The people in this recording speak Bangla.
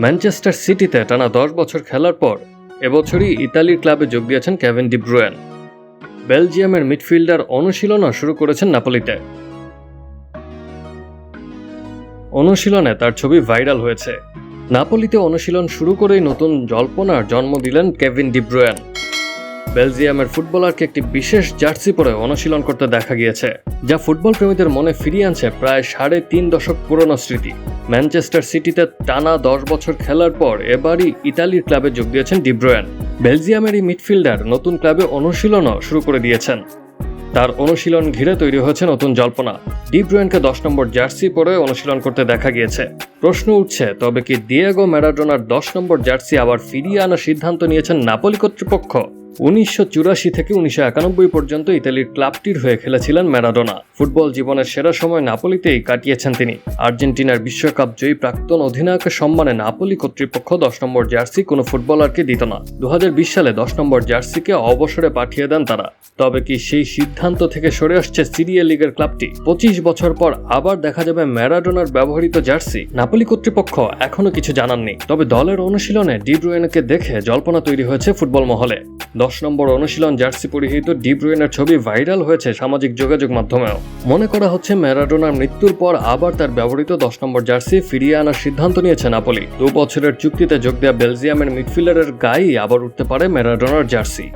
ম্যানচেস্টার সিটিতে টানা দশ বছর খেলার পর এবছরই ইতালির ক্লাবে যোগ দিয়েছেন কেভিন ডিব্রুয়েন বেলজিয়ামের মিডফিল্ডার অনুশীলনও শুরু করেছেন নাপোলিতে। অনুশীলনে তার ছবি ভাইরাল হয়েছে। নাপোলিতে অনুশীলন শুরু করেই নতুন জল্পনার জন্ম দিলেন কেভিন ডিব্রুয়েন বেলজিয়ামের ফুটবলারকে একটি বিশেষ জার্সি পরে অনুশীলন করতে দেখা গিয়েছে, যা ফুটবল প্রেমীদের মনে ফিরিয়ে আনছে প্রায় সাড়ে তিন দশক পুরনো স্মৃতি। ম্যানচেস্টার সিটিতে টানা দশ বছর খেলার পর এবারই ইতালির ক্লাবে যোগ দিয়েছেন ডিব্রোয়ান বেলজিয়ামের এই মিডফিল্ডার নতুন ক্লাবে অনুশীলনও শুরু করে দিয়েছেন। তার অনুশীলন ঘিরে তৈরি হয়েছে নতুন জল্পনা। ডিব্রোয়েনকে দশ নম্বর জার্সি পরে অনুশীলন করতে দেখা গিয়েছে। প্রশ্ন উঠছে, তবে কি দিয়েগো ম্যারাডোনার দশ নম্বর জার্সি আবার ফিরিয়ে আনার সিদ্ধান্ত নিয়েছেন নাপোলি কর্তৃপক্ষ? উনিশশো চুরাশি থেকে উনিশশো একানব্বই পর্যন্ত ইতালির ক্লাবটির হয়ে খেলেছিলেন ম্যারাডোনা। ফুটবল জীবনের সেরা সময় নাপোলিতেই কাটিয়েছেন তিনি। আর্জেন্টিনার বিশ্বকাপ জয়ী প্রাক্তন অধিনায়কের সম্মানে নাপোলি কর্তৃপক্ষ দশ নম্বর জার্সি কোনো ফুটবলারকে দিত না। দু হাজার বিশ সালে দশ নম্বর জার্সিকে অবসরে পাঠিয়ে দেন তারা। তবে কি সেই সিদ্ধান্ত থেকে সরে আসছে সিরিয়া লিগের ক্লাবটি? পঁচিশ বছর পর আবার দেখা যাবে ম্যারাডোনার ব্যবহৃত জার্সি। নাপোলি কর্তৃপক্ষ এখনও কিছু জানাননি। তবে দলের অনুশীলনে ডিব্রুয়েনকে দেখে জল্পনা তৈরি হয়েছে ফুটবল মহলে। দশ নম্বর অনুশীলন জার্সি পরিহিত ডিব্রুয়েনের ছবি ভাইরাল হয়েছে সামাজিক যোগাযোগ মাধ্যমেও। মনে করা হচ্ছে ম্যারাডোনার মৃত্যুর পর আবার তার ব্যবহৃত দশ নম্বর জার্সি ফিরিয়ে আনার সিদ্ধান্ত নিয়েছে নাপোলি। দু বছরের চুক্তিতে যোগ দেওয়া বেলজিয়ামের মিডফিল্ডারের গায়ে আবার উঠতে পারে ম্যারাডোনার জার্সি।